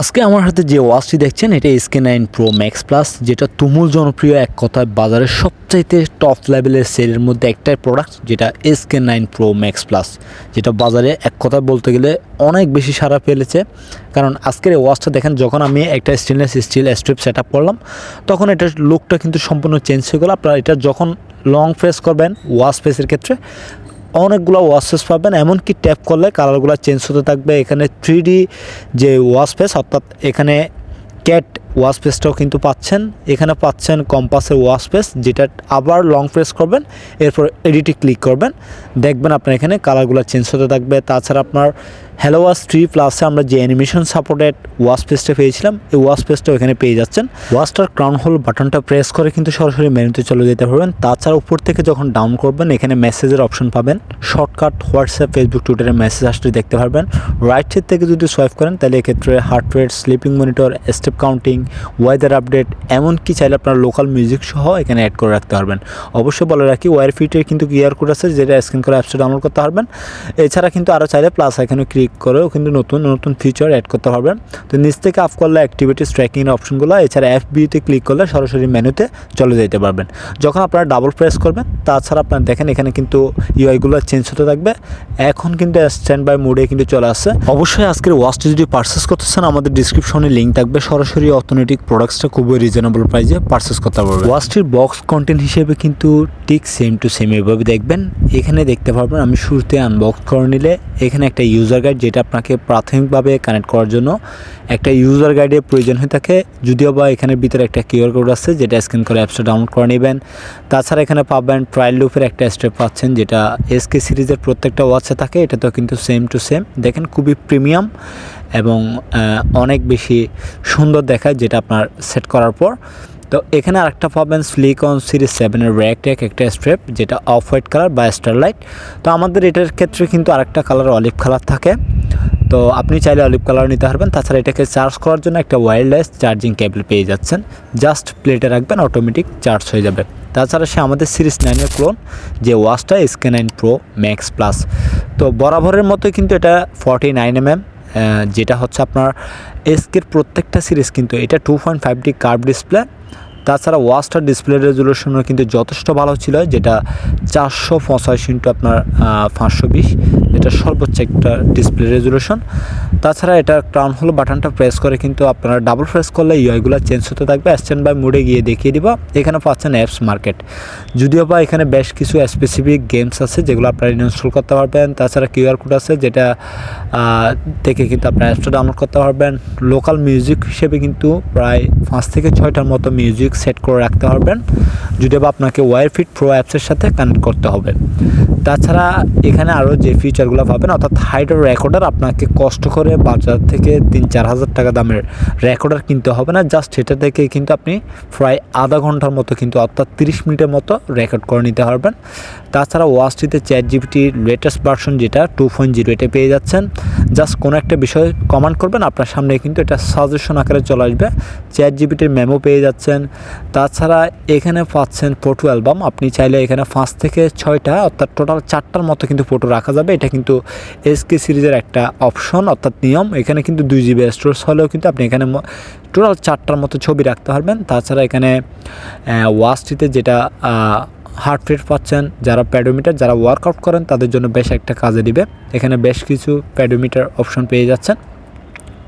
আজকে আমার হাতে যে ওয়াচটি দেখছেন, এটা SK nine pro max plus যেটা তুমুল জনপ্রিয় এক কথায় বাজারের সবচাইতে টপ লেভেলের সেলের মধ্যে একটাই প্রোডাক্ট যেটা SK nine pro max plus যেটা বাজারে এক কথায় বলতে গেলে অনেক বেশি সারা ফেলেছে। কারণ আজকের এই ওয়াচটা দেখেন, যখন আমি একটা stainless steel strip set up করলাম, তখন এটার লুকটা কিন্তু সম্পূর্ণ চেঞ্জ হয়ে গেলো। আপনারা এটা যখন লং ফেস করবেন ওয়াচ ফেসের ক্ষেত্রে অনেকগুলো ওয়াশেস পাবেন, এমনকি ট্যাপ করলে কালারগুলো চেঞ্জ হতে থাকবে। এখানে থ্রি যে ওয়াশ পেস অর্থাৎ এখানে ক্যাট ওয়াশ পেসটাও কিন্তু পাচ্ছেন। এখানে পাচ্ছেন কম্পাসের ওয়াশ পেস যেটা আবার লং প্রেস করবেন, এরপর এডিটে ক্লিক করবেন। দেখবেন আপনার এখানে কালারগুলো চেঞ্জ হতে থাকবে। তাছাড়া আপনার হ্যালো ওয়াশ থ্রি প্লাসে আমরা যে অ্যানিমেশন সাপোর্টেড ওয়াশ পেসটা পেয়েছিলাম, এই ওয়াশ পেসটাও এখানে পেয়ে যাচ্ছেন। ওয়াশটার ক্রাউন হোল বাটনটা প্রেস করে কিন্তু সরাসরি মেনুতে চলে যেতে পারবেন। তাছাড়া উপর থেকে যখন ডাউন করবেন, এখানে মেসেজের অপশন পাবেন। শর্টকাট হোয়াটসঅ্যাপ ফেসবুক টুইটারে মেসেজ আসলে দেখতে পারবেন। রাইট সাইড থেকে যদি সোয়াইপ করেন, তাহলে এক্ষেত্রে heart rate sleeping monitor step counting weather update এমনকি চাইলে আপনার লোকাল মিউজিক সহ এখানে অ্যাড করে রাখতে পারবেন। অবশ্যই বলে রাখি ওয়ার ফিটের কিন্তু কিউআর কোড আছে, যেটা স্ক্যান করে অ্যাপসটা ডাউনলোড করতে পারবেন। এছাড়া কিন্তু আরও চাইলে প্লাস এখানে ক্লিক করেও কিন্তু নতুন নতুন ফিচার অ্যাড করতে পারবেন তো নিচ থেকে আপ করলে অ্যাক্টিভিটিস ট্র্যাকিংয়ের অপশনগুলো, এছাড়া এফ বিতে ক্লিক করলে সরাসরি মেনুতে চলে যেতে পারবেন। যখন আপনারা ডাবল প্রেস করবেন, তাছাড়া আপনারা দেখেন এখানে কিন্তু ইউআইগুলো চেঞ্জ হতে থাকবে। এখন কিন্তু স্ট্যান্ড বাই মোডে কিন্তু চলে আসছে। অবশ্যই আজকের ওয়াচটি যদি পারচেস করতে চান, আমাদের ডিসক্রিপশনে লিঙ্ক থাকবে। সরাসরি অর্থনৈতিক প্রোডাক্টসটা খুবই রিজনেবল প্রাইসে পারচেস করতে পারবেন। ওয়াচটির বক্স কন্টেন্ট হিসেবে কিন্তু ঠিক সেম টু সেম এভাবে দেখবেন। এখানে দেখতে পারবেন, আমি শুরুতে আনবক্স করে নিলে এখানে একটা ইউজার গাইড যেটা আপনাকে প্রাথমিকভাবে কানেক্ট করার জন্য একটা ইউজার গাইডের প্রয়োজন হয়ে থাকে। যদিও বা এখানের ভিতরে একটা কিউআর কোড আছে যেটা স্ক্যান করে অ্যাপসটা ডাউনলোড করে নেবেন। তাছাড়া এখানে পাবেন ট্রায়াল লুপের একটা স্টেপ পাচ্ছেন যেটা এসকে সিরিজের প্রত্যেকটা ওয়াচে থাকে। এটা তো কিন্তু সেম টু সেম দেখেন খুবই প্রিমিয়াম এবং অনেক বেশি সুন্দর দেখায় যেটা আপনার সেট করার পর। তো এখানে আরেকটা পাবেন স্লিকন সিরিজ সেভেনের র্যাক ট্যাক একটা স্ট্রেপ যেটা অফ হোয়াইট কালার বা স্টারলাইট তো আমাদের এটার ক্ষেত্রে কিন্তু আরেকটা কালার অলিভ কালার থাকে। তো আপনি চাইলে অলিভ কালার নিতে পারবেন। তাছাড়া এটাকে চার্জ করার জন্য একটা ওয়্যারলেস চার্জিং কেবল পেয়ে যাচ্ছেন। জাস্ট প্লেটে রাখবেন অটোমেটিক চার্জ হয়ে যাবে। তাছাড়া সে আমাদের সিরিজ নাইনের ক্লোন যে ওয়াচটা SK nine pro max plus তো বরাবরের মতো কিন্তু এটা ফর্টি নাইন এম এম যেটা হচ্ছে আপনার এসকের প্রত্যেকটা সিরিজ কিন্তু এটা two point five D curve display তাছাড়া ওয়াস্টার ডিসপ্লে রেজুলেশনও কিন্তু যথেষ্ট ভালো ছিল, যেটা চারশো পঁচাশি ইন্টু আপনার পাঁচশো বিশ এটা সর্বোচ্চ একটা ডিসপ্লে রেজুলেশন তাছাড়া এটা ক্রাউন হল বাটনটা প্রেস করে কিন্তু আপনারা ডাবল প্রেস করলে ইউআইগুলো চেঞ্জ হতে থাকবে। স্ট্যান্ড বাই মোডে গিয়ে দেখিয়ে দিব। এখানে পাচ্ছেন অ্যাপস মার্কেট যদিও বা এখানে বেশ কিছু স্পেসিফিক গেমস আছে যেগুলো আপনারা ইনস্টল করতে পারবেন। তাছাড়া কিউআর কোড আছে যেটা থেকে কিন্তু আপনারা অ্যাপসটা ডাউনলোড করতে পারবেন। লোকাল মিউজিক হিসেবে কিন্তু প্রায় পাঁচ থেকে ছয়টার মতো মিউজিক সেট করে রাখতে পারবেন। যদিও বা আপনাকে ওয়ার ফিট প্রো অ্যাপসের সাথে কানেক্ট করতে হবে। তাছাড়া এখানে আরও যে ফিচারগুলো পাবেন, অর্থাৎ হাইডার রেকর্ডার আপনাকে কষ্ট করে বাজার থেকে তিন চার হাজার টাকা দামের রেকর্ডার কিনতে হবে না। জাস্ট সেটা থেকে কিন্তু আপনি প্রায় আধা ঘণ্টার মতো কিন্তু অর্থাৎ তিরিশ মিনিটের মতো রেকর্ড করে নিতে পারবেন। তাছাড়া ওয়াচটিতে চ্যাট জিপিটির লেটেস্ট ভার্সন যেটা টু পয়েন্ট জিরো এটা পেয়ে যাচ্ছেন। জাস্ট কোনো একটা বিষয় কমান্ড করবেন, আপনার সামনে কিন্তু এটা সাজেশন আকারে চলে আসবে। চ্যাট জিপিটির মেমো পেয়ে যাচ্ছেন। তাছাড়া এখানে পাচ্ছেন ফটো অ্যালবাম আপনি চাইলে এখানে পাঁচ থেকে ছয়টা, অর্থাৎ টোটাল চারটার মতো কিন্তু ফটো রাখা যাবে। এটা কিন্তু এসকে সিরিজের একটা অপশন অর্থাৎ নিয়ম। এখানে কিন্তু দুই জিবি স্টোরেজ হলেও কিন্তু আপনি এখানে টোটাল চারটার মতো ছবি রাখতে পারবেন। তাছাড়া এখানে ওয়াচটিতে যেটা হার্ট রেট পাচ্ছেন, যারা প্যাডোমিটার যারা ওয়ার্কআউট করেন, তাদের জন্য বেশ একটা কাজে দিবে। এখানে বেশ কিছু প্যাডোমিটার অপশন পেয়ে যাচ্ছেন।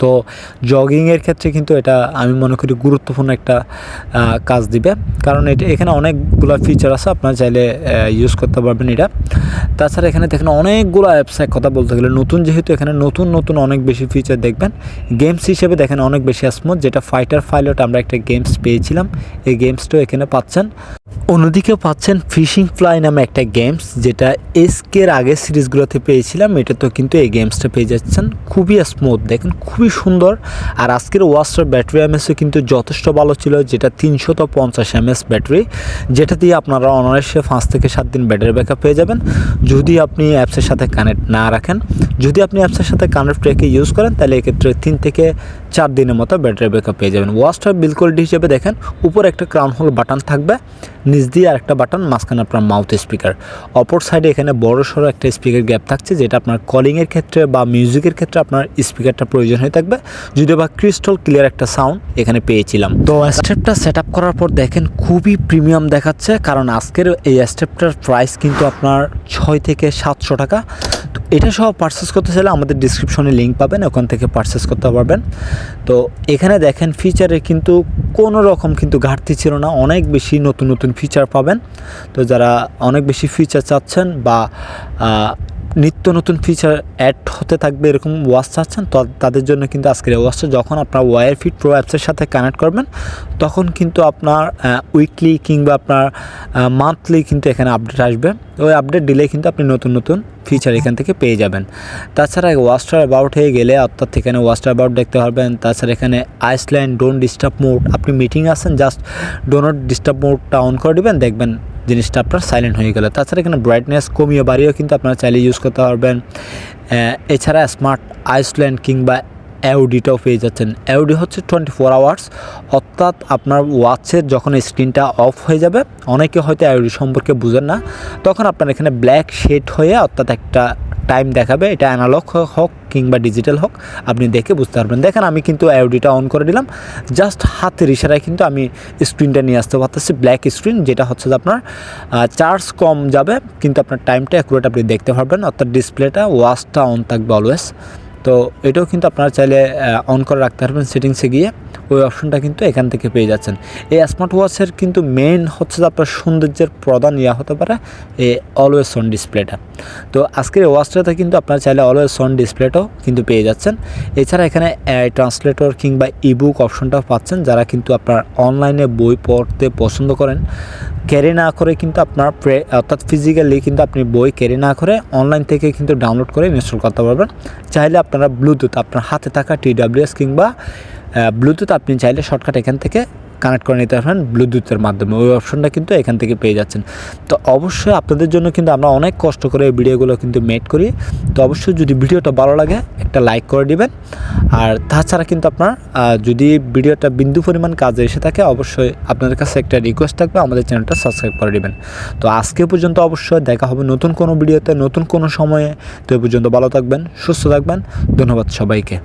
তো জগিংয়ের ক্ষেত্রে কিন্তু এটা আমি মনে করি গুরুত্বপূর্ণ একটা কাজ দিবে। কারণ এটা, এখানে অনেকগুলো ফিচার আছে, আপনারা চাইলে ইউজ করতে পারবেন এটা। তাছাড়া এখানে দেখেন অনেকগুলো অ্যাপস এক কথা বলতে গেলে নতুন যেহেতু এখানে নতুন নতুন অনেক বেশি ফিচার দেখবেন। গেমস হিসেবে দেখেন অনেক বেশি স্মুথ যেটা ফাইটার পাইলট আমরা একটা গেমস পেয়েছিলাম, এই গেমসটাও এখানে পাচ্ছেন। অন্যদিকে পাচ্ছেন ফিশিং ফ্লাই নামে একটা গেমস যেটা এসকের আগের সিরিজগুলোতে পেয়েছিলাম এটা তো কিন্তু এই গেমসটা পেয়ে যাচ্ছেন। খুবই স্মুথ দেখেন খুবই সুন্দর। আর আজকের ওয়াচটার ব্যাটারি এমএসও কিন্তু যথেষ্ট ভালো ছিল, যেটা তিনশত পঞ্চাশ এমএস ব্যাটারি যেটা দিয়ে আপনারা অনায়াসে পাঁচ থেকে সাত দিন ব্যাটারি ব্যাকআপ পেয়ে যাবেন। যদি আপনি অ্যাপসের সাথে কানেক্ট না রাখেন, যদি আপনি অ্যাপসের সাথে কানেক্ট রেখে ইউজ করেন, তাহলে এক্ষেত্রে তিন থেকে চার দিনের মতো ব্যাটারি ব্যাকআপ পেয়ে যাবেন। ওয়াচটার বিল কোয়ালিটি হিসেবে দেখেন, উপরে একটা ক্রাউন হোল বাটন থাকবে, নিচ দিয়ে আরেকটা বাটন মাঝখানে আপনার মাউথ স্পিকার অপর সাইডে এখানে বড় সড়ো একটা স্পিকার গ্যাপ থাকছে, যেটা আপনার কলিংয়ের ক্ষেত্রে বা মিউজিকের ক্ষেত্রে আপনার স্পিকারটা প্রয়োজন হয়ে থাকবে। যদিও বা ক্রিস্টাল ক্লিয়ার একটা সাউন্ড এখানে পেয়েছিলাম। তো স্টেপটা সেট আপ করার পর দেখেন খুবই প্রিমিয়াম দেখাচ্ছে, কারণ আজকের এই স্টেপটার প্রাইস কিন্তু আপনার ছয় থেকে সাতশো টাকা। তো এটা সহ পারচেস করতে চাইলে আমাদের ডিসক্রিপশনে লিঙ্ক পাবেন, ওখান থেকে পারচেস করতে পারবেন। তো এখানে দেখেন ফিচারে কিন্তু কোনো রকম কিন্তু ঘাটতি ছিল না, অনেক বেশি নতুন নতুন ফিচার পাবেন। তো যারা অনেক বেশি ফিচার চাচ্ছেন বা নিত্য নতুন ফিচার অ্যাড হতে থাকবে এরকম ওয়াচ চাচ্ছেন, তো তাদের জন্য কিন্তু আজকের এই ওয়াচটা যখন আপনার ওয়ার ফিট প্রো অ্যাপসের সাথে কানেক্ট করবেন, তখন কিন্তু আপনার উইকলি কিংবা আপনার মান্থলি কিন্তু এখানে আপডেট আসবে। ওই আপডেট দিলে কিন্তু আপনি নতুন নতুন ফিচার এখান থেকে পেয়ে যাবেন। তাছাড়া ওয়াস্টার অ্যাবাউট হয়ে গেলে অর্থাৎ এখানে ওয়াস্টার অ্যাবাউট দেখতে পারবেন, তাছাড়া এখানে আইসল্যান্ড ডোন্ট ডিস্টার্ব মোড আপনি মিটিং আছেন জাস্ট ডোনট ডিস্টার্ব মোডটা অন করে দিবেন, দেখবেন জিনিসটা আপনার সাইলেন্ট হয়ে গেল। তাছাড়া এখানে ব্রাইটনেস কমিয়ে বাড়িয়েও কিন্তু আপনারা চাইলে ইউজ করতে পারবেন। এছাড়া স্মার্ট আইসল্যান্ড কিংবা অ্যাউডিটাও পেয়ে যাচ্ছেন। অ্যাউডি হচ্ছে টোয়েন্টি ফোর আওয়ার্স অর্থাৎ আপনার ওয়াচের যখন স্ক্রিনটা অফ হয়ে যাবে, অনেকে হয়তো অ্যাউডি সম্পর্কে বুঝেন না, তখন আপনার এখানে ব্ল্যাক শেড হয়ে অর্থাৎ একটা টাইম দেখাবে, এটা অ্যানালগ হোক কিংবা ডিজিটাল হোক, আপনি দেখে বুঝতে পারবেন। দেখেন, আমি কিন্তু অ্যাওডিটা অন করে দিলাম। জাস্ট হাতের ইশারায় কিন্তু আমি স্ক্রিনটা নিয়ে আসতে পারতেছি ব্ল্যাক স্ক্রিন যেটা হচ্ছে যে আপনার চার্জ কম যাবে, কিন্তু আপনার টাইমটা অ্যাকুরেট আপনি দেখতে পারবেন, অর্থাৎ ডিসপ্লেটা ওয়াশটা অন থাকবে অলওয়েজ তো এটাও কিন্তু আপনারা চাইলে অন করে রাখতে পারবেন সেটিংসে গিয়ে। ওই অপশনটা কিন্তু এখান থেকে পেয়ে যাচ্ছেন। এই স্মার্ট ওয়াচের কিন্তু মেন হচ্ছে যে আপনার সৌন্দর্যের প্রধান ইয়া হতে পারে, এই অলওয়েজ অন ডিসপ্লেটা তো আজকের এই ওয়াচটাতে কিন্তু আপনারা চাইলে অলওয়েজ অন ডিসপ্লেটাও কিন্তু পেয়ে যাচ্ছেন। এছাড়া এখানে ট্রান্সলেটর কিংবা ইবুক অপশনটাও পাচ্ছেন, যারা কিন্তু আপনার অনলাইনে বই পড়তে পছন্দ করেন। ক্যারি না করে কিন্তু আপনার প্রে অর্থাৎ ফিজিক্যালি কিন্তু আপনি বই ক্যারি না করে অনলাইন থেকে কিন্তু ডাউনলোড করে ইনস্টল করতে পারবেন। চাইলে আপনারা ব্লুটুথ আপনার হাতে থাকা টিডাব্লিউএস কিংবা ব্লুটুথ আপনি চাইলে শর্টকাট এখান থেকে কানেক্ট করে নিতে পারবেন ব্লুটুথের মাধ্যমে। ওই অপশনটা কিন্তু এখান থেকে পেয়ে যাচ্ছেন। তো অবশ্যই আপনাদের জন্য কিন্তু আমরা অনেক কষ্ট করে এই ভিডিওগুলো কিন্তু মেড করি। তো অবশ্যই যদি ভিডিওটা ভালো লাগে, একটা লাইক করে দিবেন। আর তাছাড়া কিন্তু আপনার যদি ভিডিওটা বিন্দু পরিমাণ কাজে এসে থাকে, অবশ্যই আপনাদের কাছে একটা রিকোয়েস্ট থাকবে, আমাদের চ্যানেলটা সাবস্ক্রাইব করে দিবেন। তো আজকে পর্যন্ত অবশ্যই দেখা হবে নতুন কোনো ভিডিওতে, নতুন কোনো সময়ে। তো এই পর্যন্ত ভালো থাকবেন, সুস্থ থাকবেন। ধন্যবাদ সবাইকে।